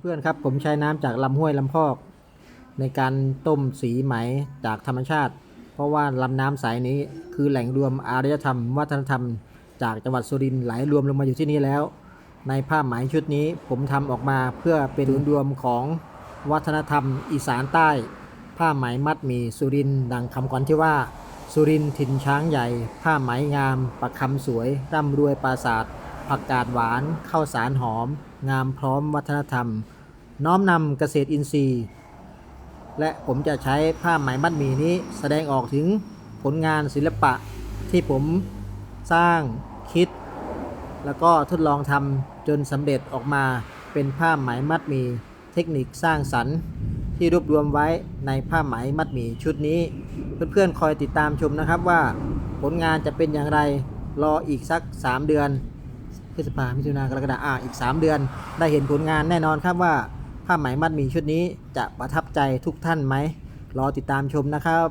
เพื่อนๆครับผมใช้น้ำจากลำห้วยลำพอก ในการต้มสีไหมจากธรรมชาติ เพราะว่าลำน้ำสายนี้คือแหล่งรวมอารยธรรม วัฒนธรรม จากจังหวัดสุรินทร์ไหลรวมลงมาอยู่ที่นี่แล้ว ในผ้าไหมชุดนี้ผมทำออกมาเพื่อเป็นรวมของวัฒนธรรม อีสานใต้ ผ้าไหมมัดหมีสุรินทร์ดังคำขวัญที่ว่า สุรินทร์ถิ่นช้างใหญ่ ผ้าไหมงาม ประคำสวยร่ำรวยปราศาสตร์ ผักกาดหวาน ข้าวสารหอม งามพร้อมวัฒนธรรม น้อมนำเกษตรอินทรีย์ และผมจะใช้ผ้าไหมมัดหมี่นี้แสดงออกถึงผลงานศิลปะที่ผมสร้างคิด แล้วก็ทดลองทำจนสำเร็จออกมาเป็นผ้าไหมมัดหมี่เทคนิคสร้างสรรค์ ที่รวบรวมไว้ในผ้าไหมมัดหมี่ชุดนี้ เพื่อนๆคอยติดตามชมนะครับว่าผลงานจะเป็นอย่างไรรออีกสัก 3 เดือน พฤษภามิถุนากรกฎาอ่าอีก 3 เดือน ได้เห็นผลงานแน่นอนครับว่าผ้าไหมมัดหมี่ชุดนี้จะประทับใจทุกท่านไหมรอติดตามชมนะครับ